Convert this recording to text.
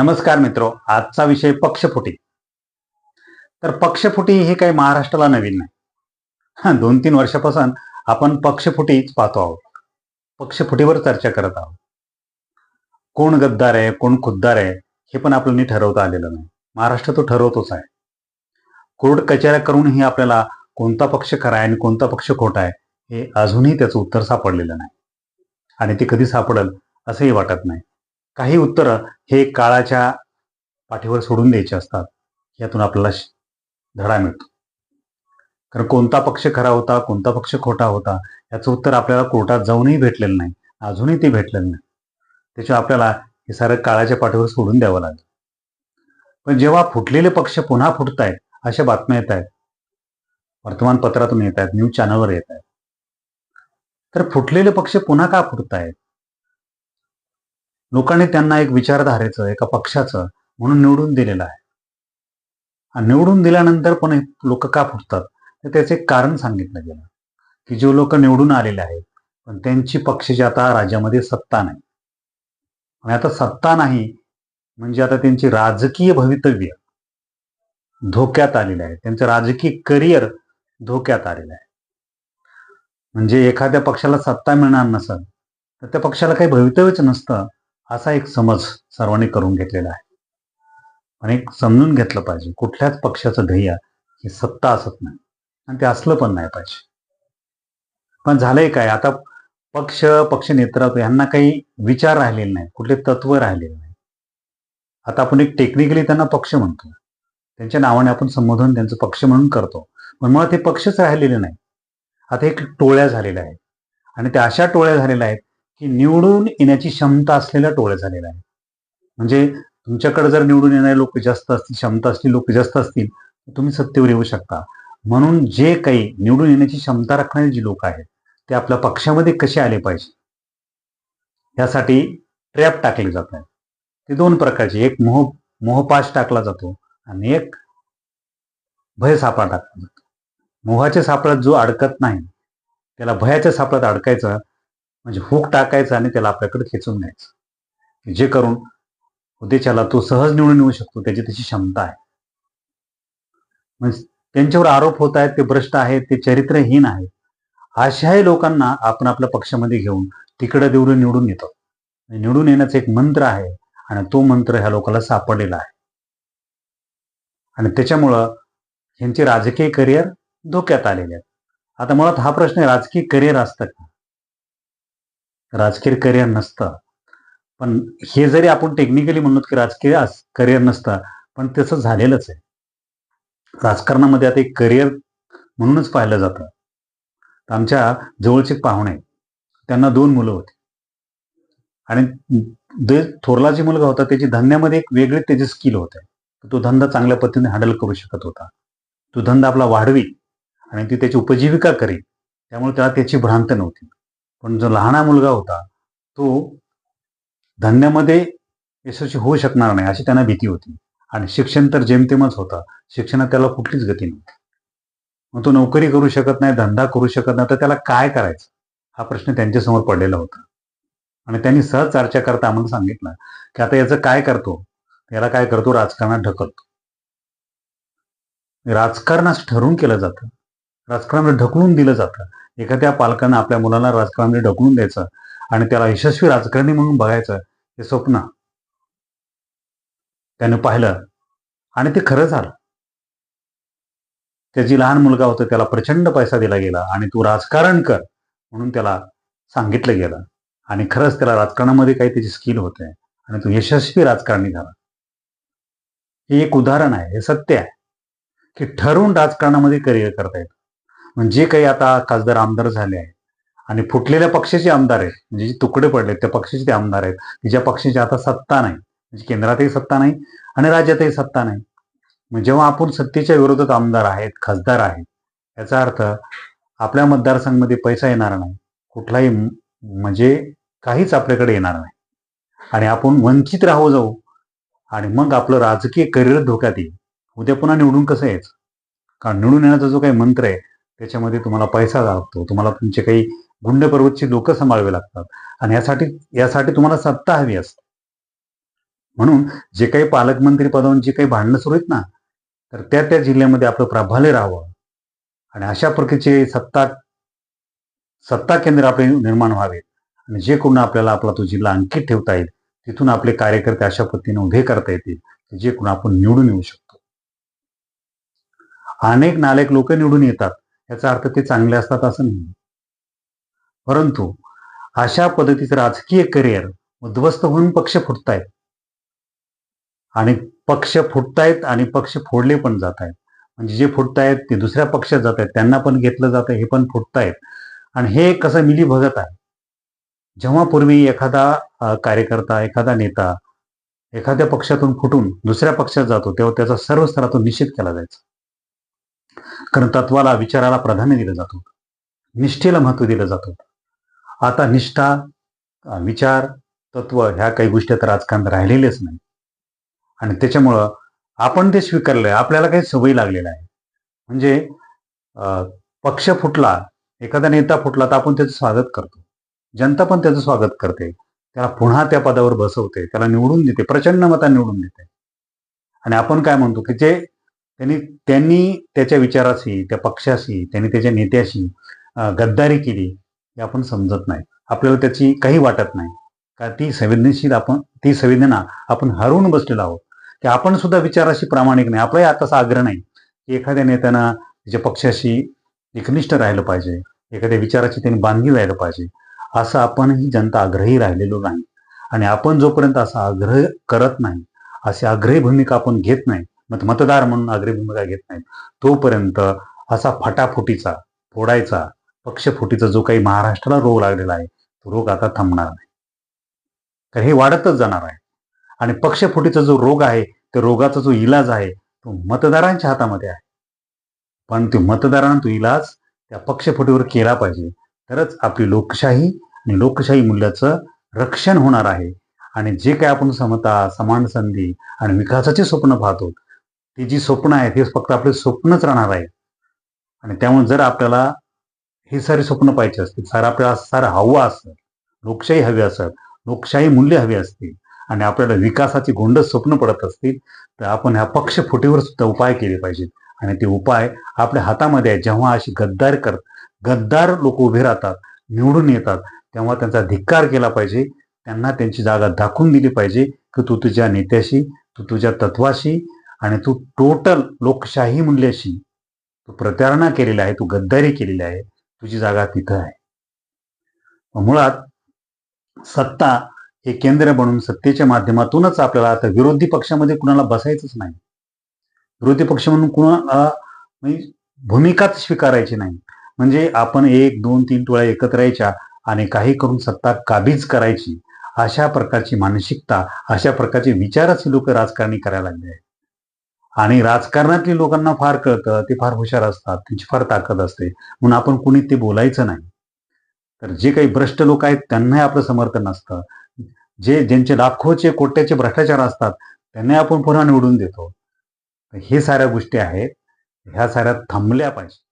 नमस्कार मित्रो आजचा विषय पक्षफुटी. तर पक्षफुटी हे काही महाराष्ट्राला नवीन नाही. हा दोन तीन वर्षापासून आपण पक्षफुटीच पाहतो आहोत. पक्षफुटीवर चर्चा करत आहोत. कोण गद्दार आहे कोण खुद्दार आहे हे पण आपल्याला ठरवता आलेलं नाही. महाराष्ट्र तो ठरवतोच आहे. कोर्ट कचेऱ्या करूनही आपल्याला कोणता पक्ष खरा आहे आणि कोणता पक्ष खोटा आहे हे अजूनही त्याचं उत्तर सापडलेलं नाही. आणि ते कधी सापडेल असंही वाटत नाही. काही उत्तरं हे काळाच्या पाठीवर सोडून द्यायचे असतात. यातून आपल्याला श- धडा मिळतो. कारण कोणता पक्ष खरा होता कोणता पक्ष खोटा होता याचं उत्तर आपल्याला कोर्टात जाऊनही भेटलेलं नाही. अजूनही ते भेटलेलं नाही. त्याच्यामुळे आपल्याला हे सारं काळाच्या पाठीवर सोडून द्यावं लागेल. पण जेव्हा फुटलेले पक्ष पुन्हा फुटत आहेत अशा बातम्या येत आहेत वर्तमानपत्रातून येत आहेत न्यूज चॅनलवर येत आहेत तर फुटलेले पक्ष पुन्हा का फुटत आहेत लोकांनी त्यांना एक विचारधारेचं एका पक्षाचं म्हणून निवडून दिलेलं आहे. आणि निवडून दिल्यानंतर पण लोक का फुटतात? तर त्याचे एक कारण सांगितलं गेलं. की जे लोक निवडून आलेले आहेत पण त्यांची पक्षाची आता राज्यामध्ये सत्ता नाही. आणि आता सत्ता नाही म्हणजे आता त्यांची राजकीय भवितव्य धोक्यात आलेले आहे. त्यांचं राजकीय करिअर धोक्यात आलेलं आहे. म्हणजे एखाद्या पक्षाला सत्ता मिळणार नसेल तर त्या पक्षाला काही भवितव्यच नसतं. असा एक समज सर्वांनी करून घेतलेला आहे. आणि एक समजून घेतलं पाहिजे कुठल्याच पक्षाचं ध्येय हे सत्ता असत नाही. आणि ते असलं पण नाही पाहिजे. पण झालंय काय? आता पक्ष पक्ष नेतृत्व यांना काही विचार राहिलेले नाही कुठले तत्व राहिलेले नाही आता आपण एक टेक्निकली त्यांना पक्ष म्हणतो. त्यांच्या नावाने आपण संबोधन त्यांचं पक्ष म्हणून करतो. पण मुळात हे पक्षच राहिलेले नाही आता एक टोळ्या झालेल्या आहेत. आणि त्या अशा टोळ्या झालेल्या आहेत की निवडून येण्याची क्षमता असलेल्या टोळ्या झालेल्या आहेत. म्हणजे तुमच्याकडे जर निवडून येणारे लोक जास्त असतील क्षमता असली लोक जास्त असतील तर तुम्ही सत्तेवर येऊ शकता. म्हणून जे काही निवडून येण्याची क्षमता राखणारे जी लोक आहेत ते आपल्या पक्षामध्ये कसे आले पाहिजे? यासाठी ट्रॅप टाकले जात आहेत. ते दोन प्रकारचे एक मोह मोहपाश टाकला जातो आणि एक भय सापळा टाकला जातो. मोहाच्या सापळ्यात जो अडकत नाही त्याला भयाच्या सापळ्यात अडकायचं म्हणजे हुक टाकायचं आणि त्याला आपल्याकडे खेचून न्यायचं. जे करून उद्देशाला तो सहज निवडून येऊ शकतो त्याची त्याची क्षमता आहे. म्हणजे त्यांच्यावर आरोप होत आहेत ते भ्रष्ट आहेत ते चरित्रहीन आहेत. अशाही लोकांना आपण आपल्या पक्षामध्ये घेऊन तिकडे देऊन निवडून येतो. निवडून येण्याचा एक मंत्र आहे आणि तो मंत्र ह्या लोकांना सापडलेला आहे. आणि त्याच्यामुळं ह्यांचे राजकीय करिअर धोक्यात आलेले आहेत. आता मुळात हा प्रश्न आहे, राजकीय करिअर असतं का? राजकीय करिअर नसतं. पण हे जरी आपण टेक्निकली म्हणलो की राजकीय करिअर नसतं पण तसं झालेलंच आहे. राजकारणामध्ये आता एक करिअर म्हणूनच पाहिलं जातं. आमच्या जवळचे एक पाहुणे त्यांना दोन मुलं होती. आणि जे थोरला जे मुलगा होता त्याची धंद्यामध्ये एक वेगळे त्याचे स्किल होते. तो धंदा चांगल्या पद्धतीने हँडल करू शकत होता. तो धंदा आपला वाढवी आणि ती त्याची उपजीविका करी त्यामुळे त्याला त्याची भ्रांत नव्हती. पण जो लहाना मुलगा होता तो धंद्यामध्ये यशस्वी होऊ शकणार नाही अशी त्यांना भीती होती. आणि शिक्षण तर जेमतेमच होतं. शिक्षणात त्याला कुठलीच गती नव्हती. मग तो नोकरी करू शकत नाही धंदा करू शकत नाही तर त्याला काय करायचं? हा प्रश्न त्यांच्यासमोर पडलेला होता. आणि त्यांनी सहज चर्चा करता आम्हाला सांगितलं की आता याचं काय करतो? याला काय करतो? राजकारणात ढकलतो. राजकारणास ठरून ठरवून केलं जातं. राजकारणात ढकलून दिलं जातं. एखाद्या पालकांना आपल्या मुलांना राजकारणामध्ये ढकलून द्यायचं आणि त्याला यशस्वी राजकारणी म्हणून बघायचं हे स्वप्न. त्याने पाहिलं आणि ते खरं झालं. त्याची लहान मुलगा होता त्याला प्रचंड पैसा दिला गेला आणि तू राजकारण कर म्हणून त्याला सांगितलं गेलं. आणि खरंच त्याला राजकारणामध्ये काही त्याची स्किल होते आणि तो यशस्वी राजकारणी झाला. हे एक उदाहरण आहे हे सत्य आहे की ठरवून राजकारणामध्ये करिअर करता येतं. म्हणजे जे काही आता खासदार आमदार झाले आहेत आणि फुटलेल्या पक्षाचे आमदार आहेत म्हणजे जे तुकडे पडले त्या पक्षाचे ते आमदार आहेत. की ज्या पक्षाची आता सत्ता नाही. म्हणजे केंद्रातही सत्ता नाही आणि राज्यातही सत्ता नाही. मग जेव्हा आपण सत्तेच्या विरोधात आमदार आहेत खासदार आहेत याचा अर्थ आपल्या मतदारसंघामध्ये पैसा येणार नाही. कुठलाही म्हणजे काहीच आपल्याकडे येणार नाही. आणि आपण वंचित राहू जाऊ आणि मग आपलं राजकीय करिअर धोक्यात येईल. उद्या पुन्हा निवडून कसं यायचं? कारण निवडून येण्याचा जो काही मंत्र आहे त्याच्यामध्ये तुम्हाला पैसा लागतो तुम्हाला तुमचे काही गुंड पर्वतची लोक सांभाळावे लागतात आणि यासाठी यासाठी तुम्हाला सत्ता हवी असते. म्हणून जे काही पालकमंत्री पदावरून जे काही भांडणं सुरू आहेत ना तर त्या त्या जिल्ह्यामध्ये आपलं प्राभाल्य राहावं. आणि अशा प्रकारचे सत्ता सत्ता केंद्र आपले निर्माण व्हावेत. आणि जे कोण आपल्याला आपला तो जिल्हा अंकित ठेवता येईल तिथून आपले कार्यकर्ते अशा पद्धतीने उभे करता येतील की जे कोण आपण निवडून येऊ शकतो. अनेक नालेक लोक निवडून येतात. याचा अर्थ ते चांगले असतात असं नाही. परंतु अशा पद्धतीचं राजकीय करिअर उद्ध्वस्त होऊन पक्ष फुटतायत. आणि पक्ष फुटतायत आणि पक्ष फोडले पण जात आहेत म्हणजे जे फुटतायत ते दुसऱ्या पक्षात जात आहेत त्यांना पण घेतलं जातं हे पण फुटतायत. आणि हे कसं मिली भगत आहे. जेव्हा पूर्वी एखादा कार्यकर्ता एखादा नेता एखाद्या पक्षातून फुटून दुसऱ्या पक्षात जातो तेव्हा त्याचा सर्व स्तरातून निषेध केला जायचा. कारण तत्वाला विचाराला प्राधान्य दिलं जात होतं. निष्ठेला महत्त्व दिलं जात होतं. आता निष्ठा विचार तत्व ह्या काही गोष्टी आता राजकारण राहिलेल्याच नाही आणि त्याच्यामुळं आपण ते स्वीकारलंय आपल्याला काही सवयी लागलेलं आहे म्हणजे पक्ष फुटला एखादा नेता फुटला तर आपण त्याचं स्वागत करतो. जनता पण त्याचं स्वागत करते. त्याला पुन्हा त्या पदावर बसवते त्याला निवडून देते प्रचंड मता निवडून देते. आणि आपण काय म्हणतो की जे त्यांनी त्यांनी त्याच्या विचाराशी त्या पक्षाशी त्यांनी त्याच्या नेत्याशी गद्दारी केली हे आपण समजत नाही. आपल्याला त्याची काही वाटत नाही. का ती संवेदनशील आपण ती संवेदना आपण हरवून बसलेलो आहोत. की आपण सुद्धा विचाराशी प्रामाणिक नाही. आपलाही आताचा आग्रह नाही की एखाद्या नेत्यानं त्याच्या पक्षाशी एकनिष्ठ राहिलं पाहिजे. एखाद्या विचाराची त्यांनी बांधली राहिलं पाहिजे. असं आपणही जनता आग्रही राहिलेलो नाही. आणि आपण जोपर्यंत असा आग्रह करत नाही अशी आग्रही भूमिका आपण घेत नाही मत मतदार म्हणून आग्रही भूमिका घेत नाहीत. तोपर्यंत असा फटाफुटीचा फोडायचा पक्षफुटीचा जो काही महाराष्ट्राला रोग लागलेला आहे तो रोग आता थांबणार नाही. तर हे वाढतच जाणार आहे. आणि पक्षफुटीचा जो रोग आहे त्या रोगाचा जो इलाज आहे तो मतदारांच्या हातामध्ये आहे. पण तो मतदारांना तो इलाज त्या पक्षफुटीवर केला पाहिजे. तरच आपली लोकशाही आणि लोकशाही मूल्याचं रक्षण होणार आहे. आणि जे काय आपण समता समान संधी आणि विकासाचे स्वप्न पाहतो ती जी स्वप्न आहेत हे फक्त आपले स्वप्नच राहणार आहे आणि त्यामुळे जर आपल्याला ही सारी स्वप्न पाहिजे असतील सारं आपल्याला सारं हवं असतं लोकशाही हवी असत लोकशाही मूल्य हवी असतील आणि आपल्याला विकासाची गोंडस स्वप्न पडत असतील तर आपण ह्या पक्ष फुटीवर सुद्धा उपाय केले पाहिजेत. आणि ते उपाय आपल्या हातामध्ये आहे जेव्हा अशी गद्दार कर गद्दार लोक उभे राहतात निवडून येतात तेव्हा त्यांचा धिक्कार केला पाहिजे. त्यांना त्यांची जागा दाखवून दिली पाहिजे की तू तुझ्या नेत्याशी तू तुझ्या तत्वाशी आणि तू टोटल लोकशाही मूल्याशी तू प्रतारणा केलेली आहे तू गद्दारी केलेली आहे तुझी जागा तिथं आहे. मुळात सत्ता हे केंद्र बनून सत्तेच्या माध्यमातूनच आपल्याला आता विरोधी पक्षामध्ये कुणाला बसायचंच नाही. विरोधी पक्ष म्हणून कुणाला भूमिकाच स्वीकारायची नाही. म्हणजे आपण एक दोन तीन टोळ्या एकत्र यायच्या आणि काही करून सत्ता काबीज करायची अशा प्रकारची मानसिकता अशा प्रकारचे विचारच लोक राजकारणी करायला लागले आहेत. आणि राजकारणातली लोकांना फार कळतं ते फार हुशार असतात त्यांची फार ताकद असते. म्हणून आपण कुणी ते बोलायचं नाही. तर जे काही भ्रष्ट लोक आहेत त्यांनाही आपलं समर्थन नसतं. जे ज्यांचे लाखोचे कोट्याचे भ्रष्टाचार असतात त्यांनाही आपण पुन्हा निवडून देतो. हे साऱ्या गोष्टी आहेत. ह्या साऱ्या थांबल्या पाहिजे.